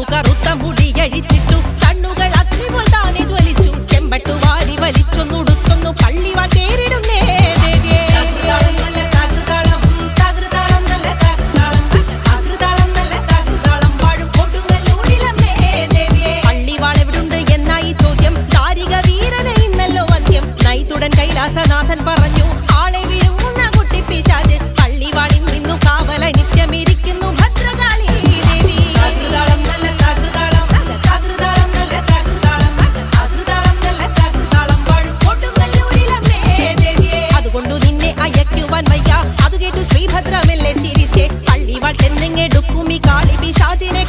കറു കറുത്ത മുടിയഴിച്ചിട്ടു കണ്ണുകൾ അഗ്നി പോൽ താനെ ജ്വലിച്ചു. ചെമ്പട്ടു വാരി വലിച്ചൊന്നുടുത്തൊന്നു പള്ളിവാൾ തേരിടുന്നേ ദേവിയേ കൈലാസനാഥൻ പറഞ്ഞു మీ కాళి పిశాచిని